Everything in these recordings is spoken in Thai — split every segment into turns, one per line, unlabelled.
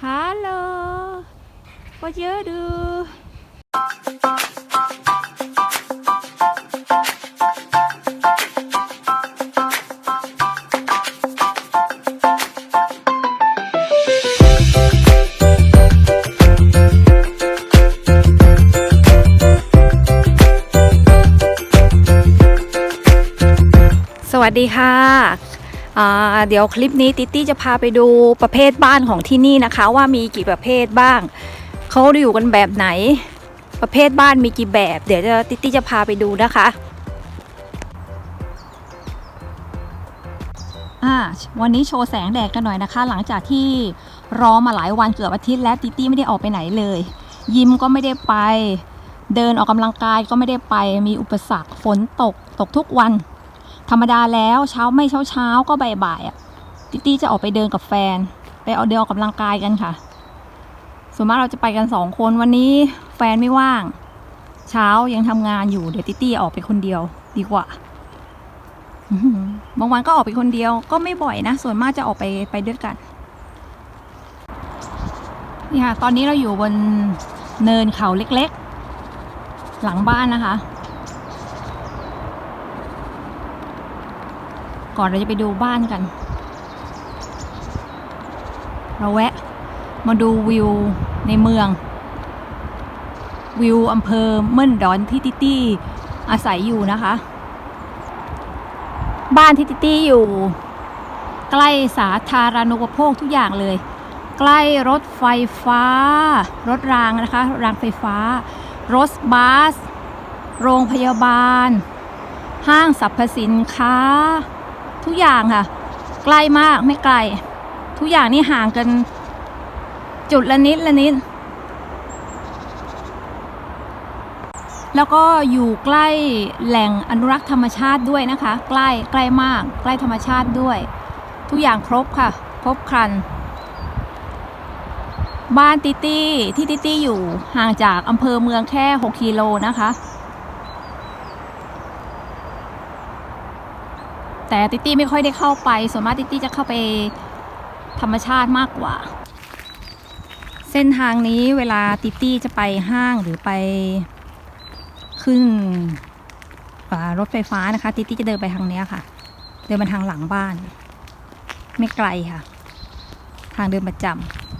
Halo, what you do? เดี๋ยวคลิปนี้ติตี้จะพาไปดูประเภทบ้านของที่นี่นะคะ ว่ามีกี่ประเภทบ้างเขาอยู่กันแบบไหน ประเภทบ้านมีกี่แบบ เดี๋ยวจะติตี้จะพาไปดูนะคะวันนี้โชว์แสงแดดกันหน่อยนะคะ หลังจากที่รอมาหลายวันเกือบอาทิตย์แล้วติตี้ไม่ได้ออกไปไหนเลย ยิมก็ไม่ได้ไป เดินออกกำลังกายก็ไม่ได้ไปมีอุปสรรคฝนตกตกทุกวัน ธรรมดาแล้วเช้าไม่เช้าเช้าก็บ่ายๆอะติตี้จะออกไปเดินกับแฟน ไปเอาเดินออกกำลังกายกันค่ะ ส่วนมากเราจะไปกันสองคนวันนี้แฟนไม่ว่าง เช้ายังทำงานอยู่เดี๋ยวติตี้ออกไปคนเดียวดีกว่าอื้อหือบางวันก็ออกไปคนเดียวก็ไม่บ่อยนะ ส่วนมากจะออกไปไปด้วยกัน นี่ค่ะ ตอนนี้เราอยู่บนเนินเขาเล็กๆ หลังบ้านนะคะ ก่อนเราจะไปดูบ้านกัน เราแวะ มาดูวิวในเมือง วิวอำเภอเม่นดอนที่ติตี้อาศัยอยู่นะคะ บ้านที่ติตี้อยู่ ใกล้สาธารณูปโภคทุกอย่างเลย ใกล้รถไฟฟ้า รถรางนะคะ รางไฟฟ้า รถบัส โรงพยาบาลห้างสรรพสินค้า ทุกอย่างค่ะ ใกล้มากไม่ไกล ทุกอย่างนี่ห่างกัน จุดละนิดละนิด แล้วก็อยู่ใกล้แหล่งอนุรักษ์ธรรมชาติด้วยนะคะ ใกล้ใกล้มาก ใกล้ธรรมชาติด้วย ทุกอย่างครบค่ะ ครบครัน บ้านติตี้ที่ติตี้อยู่ห่างจากอำเภอเมืองแค่ 6 กิโลนะคะ แต่ติตี้ไม่ค่อยได้เข้าไป ส่วนมากติตี้จะเข้าไปธรรมชาติมากกว่า เส้นทางนี้เวลาติตี้จะไปห้างหรือไปขึ้นรถไฟฟ้านะคะ ติตี้จะเดินไปทางนี้ค่ะ เดินมาทางหลังบ้าน ไม่ไกลค่ะ ทางเดินประจำ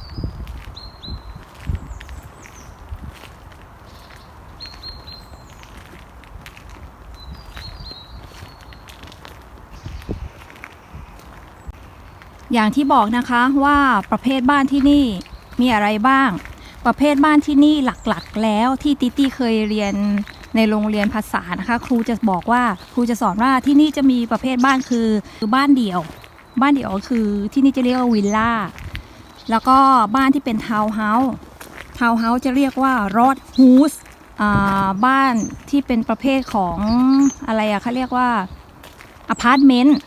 อย่างที่บอกนะคะว่าประเภทบ้านที่นี่มีอะไรบ้าง ประเภทบ้านที่นี่หลักๆ แล้วที่ติตี้เคยเรียนในโรงเรียนภาษานะคะ ครูจะบอกว่าครูจะสอนว่าที่นี่จะมีประเภทบ้านคือคือบ้านเดี่ยว บ้านเดี่ยวก็คือที่นี่จะเรียกว่าวิลล่าแล้วก็บ้านที่เป็นทาวน์เฮาส์ทาวน์เฮาส์จะเรียกว่ารอดฮูสบ้านที่เป็นประเภทของอะไรอะเขาเรียกว่าอพาร์ตเมนต์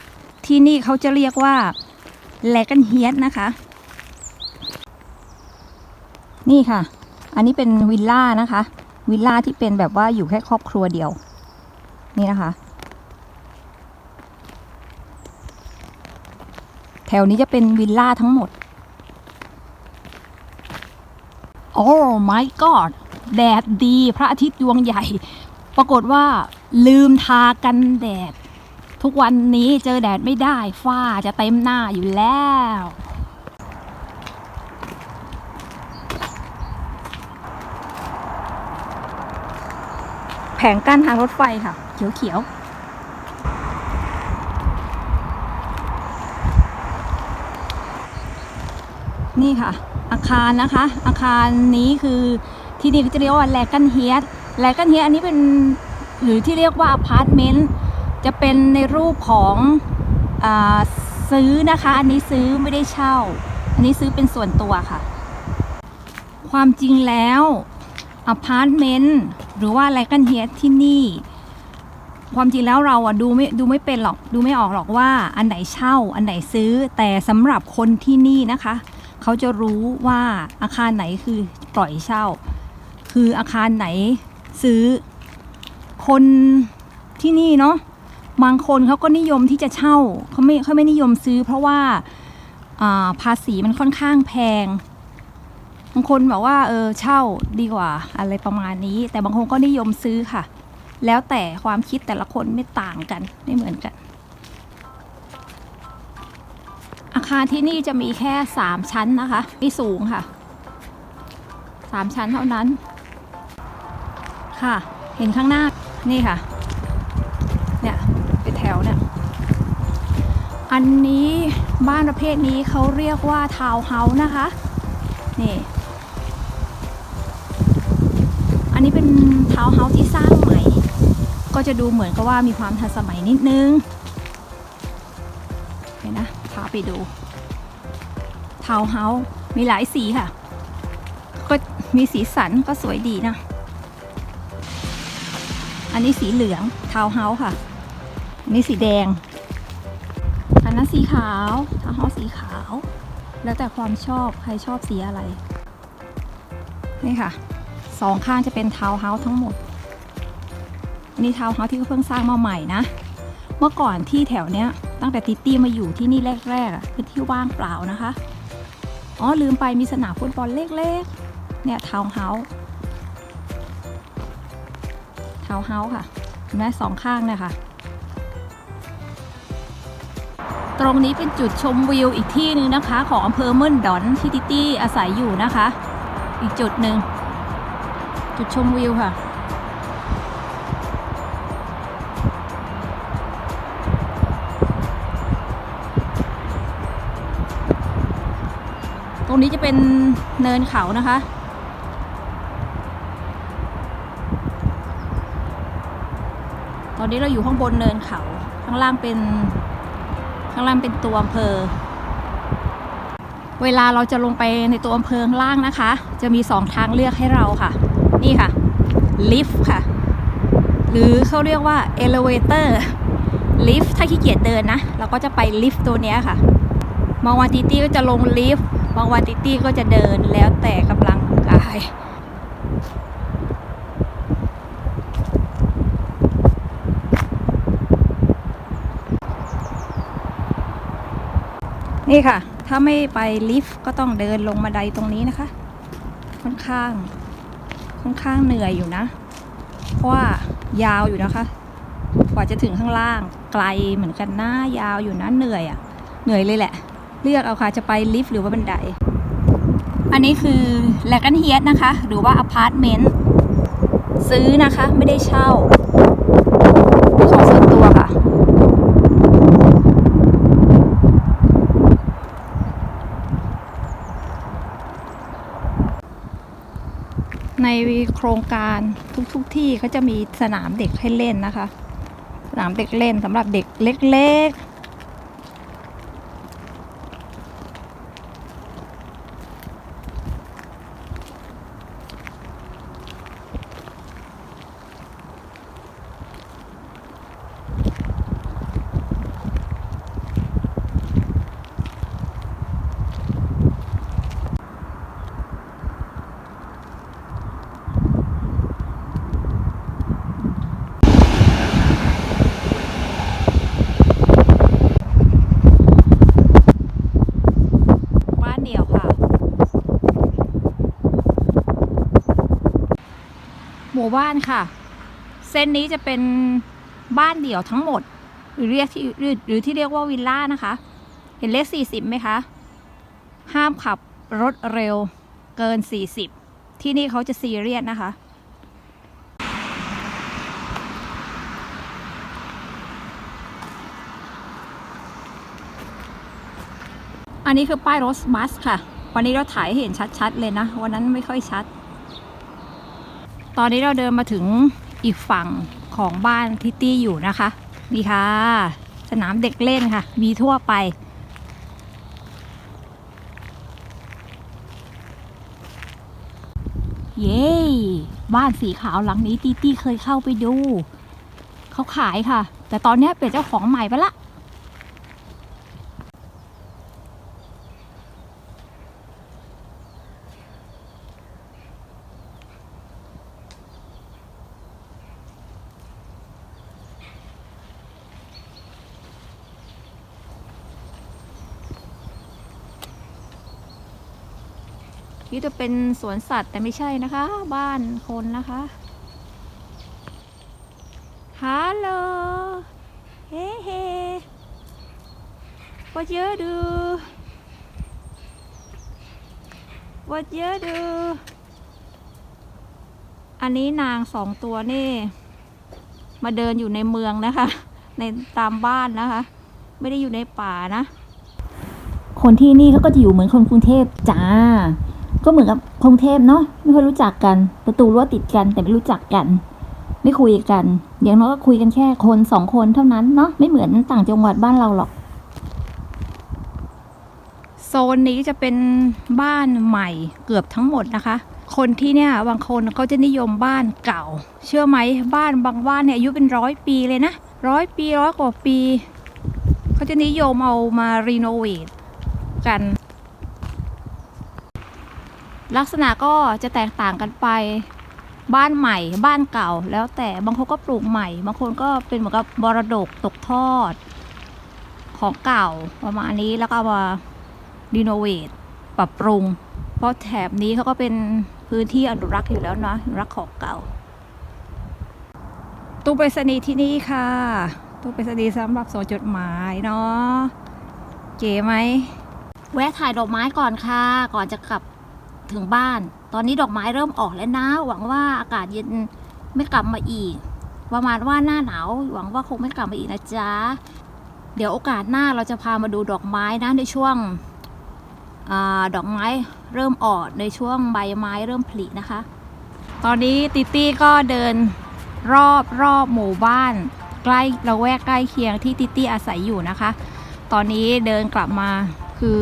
ที่นี่เขาจะเรียกว่า แลกันเฮียสนะคะ นี่ค่ะ อันนี้เป็นวิลล่านะคะ วิลล่าที่เป็นแบบว่าอยู่แค่ครอบครัวเดียว นี่นะคะ แถวนี้จะเป็นวิลล่าทั้งหมด โอ้ my god แดดดีพระอาทิตย์ดวงใหญ่ ปรากฏว่าลืมทากันแดด ทุกวันนี้เจอแดดไม่ได้ฝ้าจะเต็มหน้าอยู่แล้วแผงกั้นทางรถไฟค่ะ เขียวๆนี่ค่ะ อาคารนะคะ อาคารนี้คือที่นี่ก็จะเรียกว่าแลกันเฮียสแลกันเฮียสอันนี้เป็นหรือที่เรียกว่าอพาร์ตเมนต์ จะเป็นในรูปของอซื้อนะคะ อันนี้ซื้อไม่ได้เช่า อันนี้ซื้อเป็นส่วนตัวค่ะ ความจริงแล้วอพาร์ตเมนต์หรือว่าอะไรกันเฮียที่นี่ความจริงแล้วเราอะดูไม่ดูไม่เป็นหรอกดูไม่ออกหรอกว่าอันไหนเช่า อันไหนซื้อ แต่สำหรับคนที่นี่นะคะ เขาจะรู้ว่าอาคารไหนคือปล่อยเช่า คืออาคารไหนซื้อ คนที่นี่เนาะ บางคนเขาก็นิยมที่จะเช่าเขาไม่เขาไม่นิยมซื้อ เพราะว่าภาษีมันค่อนข้างแพง บางคนบอกว่าเออเช่าดีกว่าอะไรประมาณนี้ แต่บางคนก็นิยมซื้อค่ะ แล้วแต่ความคิดแต่ละคนไม่ต่างกันไม่เหมือนกัน อาคารที่นี่จะมีแค่สามชั้นนะคะไม่สูงค่ะสามชั้นเท่านั้น ค่ะ เห็นข้างหน้านี่ค่ะ เนี่ยเป็นแถวเนี่ย อันนี้บ้านประเภทนี้เขาเรียกว่าทาวน์เฮาส์นะคะ นี่ อันนี้เป็นทาวน์เฮาส์ที่สร้างใหม่ ก็จะดูเหมือนกับว่ามีความทันสมัยนิดนึงเห็นนะ พาไปดู ทาวน์เฮาส์มีหลายสีค่ะ ก็มีสีสันก็สวยดีนะ อันนี้สีเหลือง ทาวน์เฮาส์ค่ะ อันนี้สีแดง นนั้นสีขาวทาวเฮาส์สีขาว แล้วแต่ความชอบใครชอบสีอะไร นี่ค่ะสองข้างจะเป็นทาวน์เฮาส์ทั้งหมดอันนี้ทาวน์เฮาส์ที่เขาเพิ่งสร้างมาใหม่นะ เมื่อก่อนที่แถวเนี้ยตั้งแต่ติตี้มาอยู่ที่นี่แรกๆเป็นที่ว่างเปล่านะคะ อ๋อลืมไปมีสนามฟุตบอลเล็กๆ เนี่ยทาวน์เฮาส์ทาวน์เฮาส์ค่ะเห็นไหมสองข้างเนี่ยค่ะ ตรงนี้เป็นจุดชมวิวอีกที่หนึ่งนะคะ ของอำเภอเมินดอนที่ติตี้อาศัยอยู่นะคะ อีกจุดหนึ่งจุดชมวิวค่ะตรงนี้จะเป็นเนินเขานะคะ ตอนนี้เราอยู่ข้างบนเนินเขา ข้างล่างเป็น ข้างล่างเป็นตัวอำเภอ เวลาเราจะลงไปในตัวอำเภอข้างล่างนะคะ จะมีสองทางเลือกให้เราค่ะ นี่ค่ะ ลิฟต์ค่ะ หรือเขาเรียกว่า elevator ลิฟต์ถ้าขี้เกียจเดินนะ เราก็จะไปลิฟต์ตัวนี้ค่ะบางวันติตี้ก็จะลงลิฟต์บางวันติตี้ก็จะเดินแล้วแต่กำลังกาย นี่ค่ะ ถ้าไม่ไปลิฟต์ก็ต้องเดินลงบันไดตรงนี้นะคะ ค่อนข้าง ค่อนข้างเหนื่อยอยู่นะ เพราะว่ายาวอยู่นะคะ กว่าจะถึงข้างล่าง ไกลเหมือนกันนะยาวอยู่นะเหนื่อยอะ่ะ เหนื่อยเลยแหละ เลือกเอาค่ะจะไปลิฟต์หรือว่าบันได อันนี้คือแลกันเฮียสนะคะ หรือว่าอพาร์ตเมนต์ซื้อนะคะไม่ได้เช่าเป็นของส่วนตัวค่ะ ในโครงการทุกๆทที่เขาจะมีสนามเด็กให้เล่นนะคะ สนามเด็กเล่นสำหรับเด็กเล็ก ๆ บ้านค่ะ เส้นนี้จะเป็นบ้านเดี่ยวทั้งหมด หรือเรียกที่หรือที่เรียกว่าวิลล่านะคะ เห็นเลข 40ไหมคะ ห้ามขับรถเร็วเกิน 40 ที่นี่เขาจะซีเรียสนะคะอันนี้คือป้ายรถบัสค่ะ วันนี้เราถ่ายเห็นชัดๆเลยนะ วันนั้นไม่ค่อยชัด ตอนนี้เราเดินมาถึงอีกฝั่งของบ้านทิตตี้อยู่นะคะ นี่ค่ะ สนามเด็กเล่นค่ะ มีทั่วไป เย้บ้านสีขาวหลังนี้ตีตี้เคยเข้าไปดู เขาขายค่ะ แต่ตอนนี้เปลี่ยนเจ้าของใหม่ไปละ คิดว่าเป็นสวนสัตว์แต่ไม่ใช่นะคะ บ้านคนนะคะฮัลโหลเฮ้เฮ้ What you do What you do อันนี้นางสองตัวนี่ มาเดินอยู่ในเมืองนะคะ ในตามบ้านนะคะ ไม่ได้อยู่ในป่านะ
คนที่นี่เขาก็จะอยู่เหมือนคนกรุงเทพจ้า ก็เหมือนกับกรุงเทพเนาะไม่ค่อยรู้จักกัน ประตูรั้วติดกัน แต่ไม่รู้จักกัน ไม่คุยกันอย่างน้อยก็คุยกันแค่คนสองคนเท่านั้นเนาะไม่เหมือนต่างจังหวัดบ้านเราหรอก
โซนนี้จะเป็นบ้านใหม่เกือบทั้งหมดนะคะ คนที่เนี่ยบางคนเขาจะนิยมบ้านเก่า เชื่อไหมบ้านบางบ้านเนี่ยอายุเป็นร้อยปีเลยนะร้อยปีร้อยกว่าปี เขาจะนิยมเอามารีโนเวทกัน ลักษณะก็จะแตกต่างกันไปบ้านใหม่บ้านเก่าแล้วแต่บางคนก็ปลูกใหม่ บางคนก็เป็นเหมือนกับมรดกตกทอด ของเก่าประมาณนี้แล้วก็เอามารีโนเวทปรับปรุง เพราะแถบนี้เขาก็เป็นพื้นที่อนุรักษ์อยู่แล้วเนาะอนุรักษ์ของเก่า ตู้ไปรษณีย์ที่นี่ค่ะ ตู้ไปรษณีย์สำหรับส่งจดหมายเนาะเก๋ไหม
แวะถ่ายดอกไม้ก่อนค่ะ ก่อนจะกลับ ถึงบ้าน ตอนนี้ดอกไม้เริ่มออกแล้วนะ หวังว่าอากาศเย็นไม่กลับมาอีก ประมาณว่าหน้าหนาว หวังว่าคงไม่กลับมาอีกนะจ๊ะ เดี๋ยวโอกาสหน้าเราจะพามาดูดอกไม้นะในช่วงอดอกไม้เริ่มออกในช่วงใบไม้เริ่มผลินะคะ
ตอนนี้ติตี้ก็เดินรอบรอบหมู่บ้าน ใกล้ละแวกใกล้เคียงที่ติตี้อาศัยอยู่นะคะ ตอนนี้เดินกลับมาคือ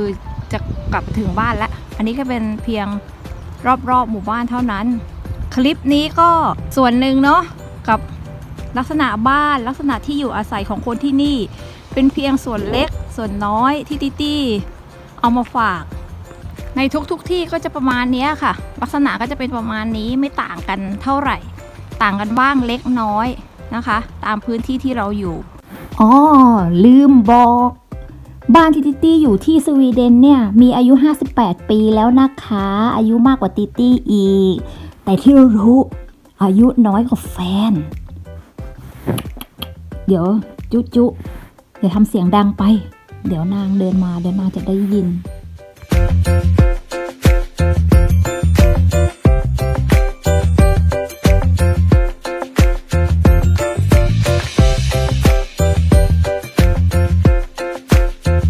จะกลับถึงบ้านแล้ว อันนี้ก็เป็นเพียงรอบๆหมู่บ้านเท่านั้น คลิปนี้ก็ส่วนหนึ่งเนาะกับลักษณะบ้านลักษณะที่อยู่อาศัยของคนที่นี่ เป็นเพียงส่วนเล็กส่วนน้อยที่ติตี้เอามาฝาก ในทุกๆทที่ก็จะประมาณนี้ค่ะ ลักษณะก็จะเป็นประมาณนี้ไม่ต่างกันเท่าไหร่ ต่างกันบ้างเล็กน้อยนะคะ ตามพื้นที่ที่เราอยู่
อ๋อลืมบอก บ้านที่ติตี้อยู่ที่สวีเดนเนี่ยมีอายุ 58 ปีแล้วนะคะ อายุมากกว่าติตี้อีก แต่ที่รู้อายุน้อยกว่าแฟน เดี๋ยวจุจุอย่าทำเสียงดังไป เดี๋ยวนางเดินมาเดินมาจะได้ยิน